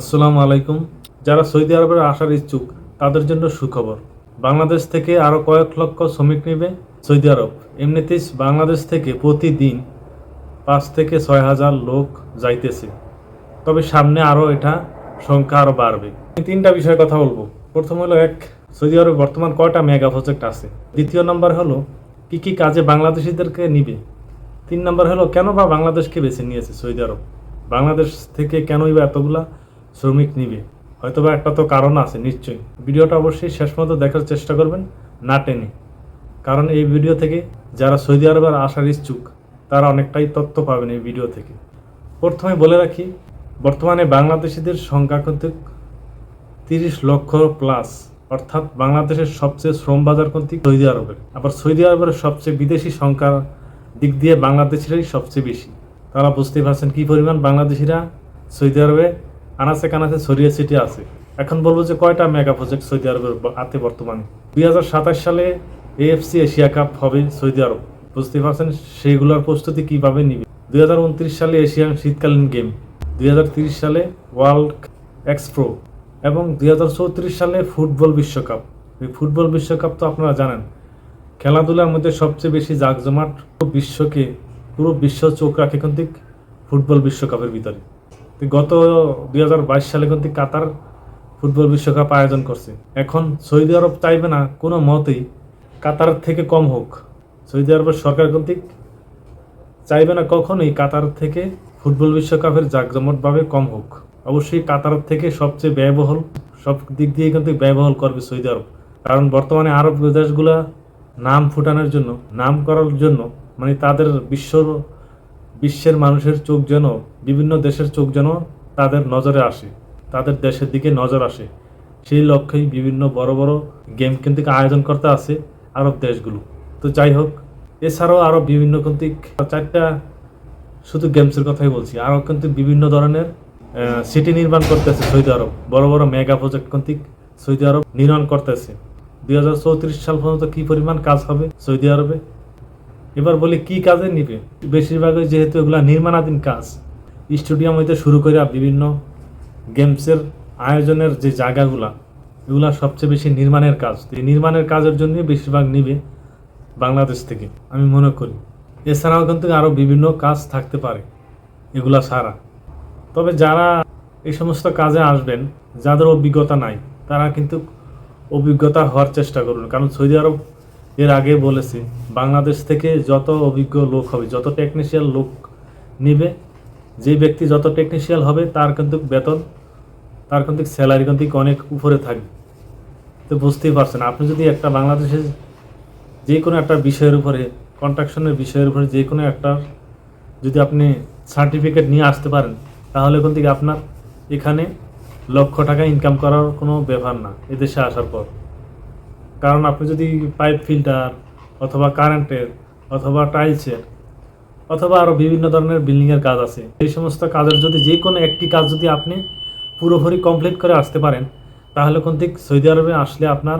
আসসালামু আলাইকুম। যারা সৌদি আরবের আসার ইচ্ছুক, তাদের জন্য সুখবর। বাংলাদেশ থেকে আরও কয়েক লক্ষ শ্রমিক নেবে সৌদি আরব। এমনিতেই বাংলাদেশ থেকে প্রতিদিন পাঁচ থেকে ছয় হাজার লোক যাইতেছে। তবে সামনে আরও এটা সংখ্যা আরও বাড়বে। আমি তিনটা বিষয়ে কথা বলব। প্রথম হলো এক, সৌদি আরবে বর্তমান কয়টা মেগা প্রজেক্ট আছে? দ্বিতীয় নম্বর হলো, কি কি কাজে বাংলাদেশিদেরকে নিবে? তিন নম্বর হলো, কেন বা বাংলাদেশকে বেছে নিয়েছে সৌদি আরব? বাংলাদেশ থেকে কেনই বা এতগুলা শ্রমিক নিবে। হয়তো বা একটা তো কারণ আছে, নিশ্চয়ই। ভিডিওটা অবশ্যই শেষ মতো দেখার চেষ্টা করবেন, না টেনে। কারণ এই ভিডিও থেকে যারা সৌদি আরবের আসার ইচ্ছুক, তারা অনেকটাই তথ্য পাবেন এই ভিডিও থেকে। প্রথমে বলে রাখি, বর্তমানে বাংলাদেশিদের সংখ্যা কিন্তু তিরিশ লক্ষ প্লাস অর্থাৎ বাংলাদেশের সবচেয়ে শ্রম বাজার কিন্তু সৌদি আরবের। আবার সৌদি আরবের সবচেয়ে বিদেশি সংখ্যার দিক দিয়ে বাংলাদেশিরাই সবচেয়ে বেশি। তারা বুঝতেই পারছেন কি পরিমাণ বাংলাদেশিরা সৌদি আরবে আনাচে কানাচে ছড়িয়ে ছিটিয়ে আছে। এখন বলব যে কয়টা মেগা প্রজেক্ট সৌদি আরবের হাতে বর্তমানে? দুই হাজার সাতাশ সালে এএফসি এশিয়া কাপ হবে সৌদি আরব। বুঝতে পারছেন সেইগুলোর প্রস্তুতি কীভাবে নিবে? দুই হাজার উনত্রিশ সালে এশিয়ান শীতকালীন গেম, দুই সালে ওয়ার্ল্ড এক্সপ্রো, এবং দুই হাজার চৌত্রিশ সালে ফুটবল বিশ্বকাপ। এই ফুটবল বিশ্বকাপ তো আপনারা জানেন, খেলাধুলার মধ্যে সবচেয়ে বেশি জাঁকজমাট বিশ্বকে, পুরো বিশ্ব চোখ রাখে কিন্তু ফুটবল বিশ্বকাপের ভিতরে। গত দুই হাজার বাইশ সালে কিন্তু কাতার ফুটবল বিশ্বকাপ আয়োজন করছে। এখন সৌদি আরব চাইবে না, কোনো মতেই কাতার থেকে কম হোক। সৌদি আরবের সরকার কর্তৃক চাইবে না কখনোই কাতার থেকে ফুটবল বিশ্বকাপের জাঁকজমটভাবে কম হোক। অবশ্যই কাতার থেকে সবচেয়ে ব্যয়বহুল, সব দিক দিয়ে কিন্তু ব্যয়বহুল করবে সৌদি আরব। কারণ বর্তমানে আরব দেশগুলা নাম ফুটানোর জন্য, নাম করার জন্য মানে তাদের বিশ্ব বিশ্বের মানুষের চোখ যেন, বিভিন্ন দেশের চোখ যেন তাদের নজরে আসে, তাদের দেশের দিকে নজর আসে। সেই লক্ষ্যেই বিভিন্ন বড় বড় গেম কিন্তু আয়োজন করতে আছে আরব দেশগুলো। তো যাই হোক, এছাড়াও আরও বিভিন্ন কিন্তু চারটা শুধু গেমসের কথাই বলছি। আরও কিন্তু বিভিন্ন ধরনের সিটি নির্মাণ করতেছে সৌদি আরব। বড় বড় মেগা প্রজেক্ট কন্তিক সৌদি আরব নির্মাণ করতেছে। দুই হাজার চৌত্রিশ সাল পর্যন্ত কি পরিমাণ কাজ হবে সৌদি আরবে? এবার বলি কি কাজে নিবে? বেশিরভাগই যেহেতু এগুলা নির্মাণাধীন কাজ। স্টেডিয়াম হইতে শুরু করে বিভিন্ন গেমসের আয়োজনের যে জায়গাগুলা, এগুলা সবচেয়ে বেশি নির্মাণের কাজ। এই নির্মাণের কাজের জন্যই বেশিরভাগ নিবে বাংলাদেশ থেকে, আমি মনে করি। এছাড়াও কিন্তু আরও বিভিন্ন কাজ থাকতে পারে, এগুলা ছাড়া। তবে যারা এই সমস্ত কাজে আসবেন, যাদের অভিজ্ঞতা নাই, তারা কিন্তু অভিজ্ঞতা হওয়ার চেষ্টা করুন। কারণ সৌদি আরব এর আগে বলেছে, বাংলাদেশ থেকে যত অভিজ্ঞ লোক হবে, যত টেকনিশিয়াল লোক নিবে, যে ব্যক্তি যত টেকনিশিয়াল হবে, তার কিন্তু বেতন, তার কিন্তু স্যালারি কিন্তু অনেক উপরে থাকবে। তো বুঝতেই পারছেন, আপনি যদি একটা বাংলাদেশে যে কোনো একটা বিষয়ের উপরে কন্ট্রাকশনের বিষয়ের উপরে যে কোনো একটা যদি আপনি সার্টিফিকেট নিয়ে আসতে পারেন, তাহলে কোন থেকে আপনার এখানে লক্ষ টাকা ইনকাম করার কোনো ব্যাপার না, এদেশে আসার পর। কারণ আপনি যদি পাইপ ফিল্টার অথবা কারেন্টের অথবা টাইলসের অথবা আরও বিভিন্ন ধরনের বিল্ডিংয়ের কাজ আছে, এই সমস্ত কাজের যদি যে কোনো একটি কাজ যদি আপনি পুরোপুরি কমপ্লিট করে আসতে পারেন, তাহলে কোন দিক সৌদি আরবে আসলে আপনার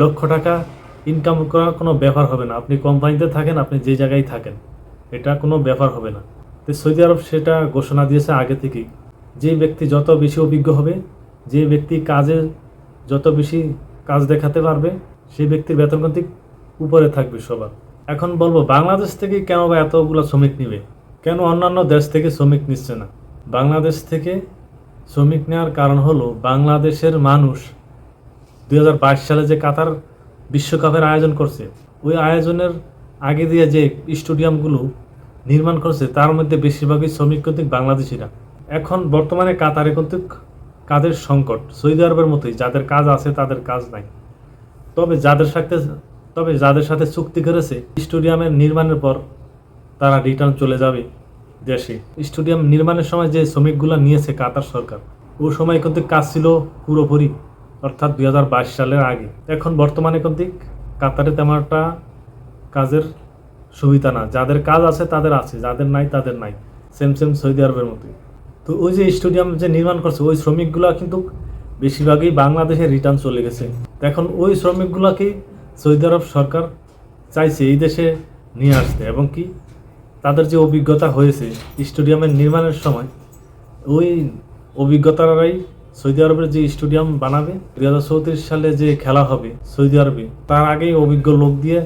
লক্ষ টাকা ইনকাম করার কোনো ব্যাপার হবে না। আপনি কোম্পানিতে থাকেন, আপনি যে জায়গায় থাকেন, এটা কোনো ব্যাপার হবে না। তো সৌদি আরব সেটা ঘোষণা দিয়েছে আগে থেকেই। যে ব্যক্তি যত বেশি অভিজ্ঞ হবে, যে ব্যক্তি কাজে যত বেশি কাজ দেখাতে পারবে, সেই ব্যক্তির বেতন কিন্তু উপরে থাকবে সবার। এখন বলব, বাংলাদেশ থেকে কেন বা এতগুলো শ্রমিক নিবে? কেন অন্যান্য দেশ থেকে শ্রমিক নিচ্ছে না? বাংলাদেশ থেকে শ্রমিক নেওয়ার কারণ হলো, বাংলাদেশের মানুষ দু হাজার বাইশ সালে যে কাতার বিশ্বকাপের আয়োজন করছে, ওই আয়োজনের আগে দিয়ে যে স্টেডিয়ামগুলো নির্মাণ করছে, তার মধ্যে বেশিরভাগই শ্রমিক কর্তৃক বাংলাদেশিরা। এখন বর্তমানে কাতারে কর্তৃক কাজের সংকট? সৌদি আরবের মতোই, যাদের কাজ আছে তাদের কাজ নাই। তবে যাদের সাথে, তবে যাদের সাথে চুক্তি করেছে, স্টেডিয়ামের নির্মাণের পর তারা রিটার্ন চলে যাবে দেশে। স্টেডিয়াম নির্মাণের সময় যে শ্রমিকগুলো নিয়েছে কাতার সরকার, ও সময় কিন্তু কাজ ছিল পুরোপুরি, অর্থাৎ দু হাজার বাইশ সালের আগে। এখন বর্তমানে কিন্তু কাতারে তেমন একটা কাজের সুবিধা না। যাদের কাজ আছে তাদের আছে, যাদের নাই তাদের নাই। সেম সেম সৌদি আরবের মতোই। তো ওই যে স্টেডিয়াম যে নির্মাণ করছে, ওই শ্রমিকগুলা কিন্তু বেশিরভাগই বাংলাদেশে রিটার্ন চলে গেছে। এখন ওই শ্রমিকগুলাকেই সৌদি আরব সরকার চাইছে এই দেশে নিয়ে আসতে এবং কি তাদের যে অভিজ্ঞতা হয়েছে স্টেডিয়ামের নির্মাণের সময়, ওই অভিজ্ঞতারাই সৌদি আরবের যে স্টেডিয়াম বানাবে, দুই হাজার চৌত্রিশ সালে যে খেলা হবে সৌদি আরবে, তার আগেই অভিজ্ঞ লোক দিয়ে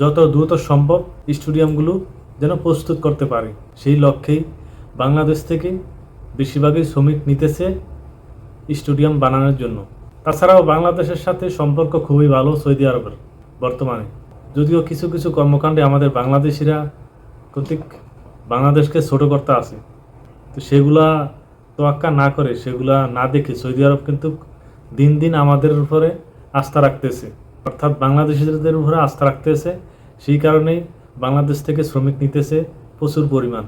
যত দ্রুত সম্ভব স্টেডিয়ামগুলো যেন প্রস্তুত করতে পারে। সেই লক্ষ্যেই বাংলাদেশ থেকে বেশিরভাগই শ্রমিক নিতেছে স্টেডিয়াম বানানোর জন্য। তাছাড়াও বাংলাদেশের সাথে সম্পর্ক খুবই ভালো সৌদি আরবের বর্তমানে। যদিও কিছু কিছু কর্মকাণ্ডে আমাদের বাংলাদেশিরা কর্তৃক বাংলাদেশকে ছোট করতে আছে। তো সেগুলা তোয়াক্কা না করে, সেগুলা না দেখে সৌদি আরব কিন্তু দিন দিন আমাদের উপরে আস্থা রাখতেছে। অর্থাৎ বাংলাদেশিদের উপরে আস্থা রাখতেছে। সেই কারণেই বাংলাদেশ থেকে শ্রমিক নিতেছে প্রচুর পরিমাণ।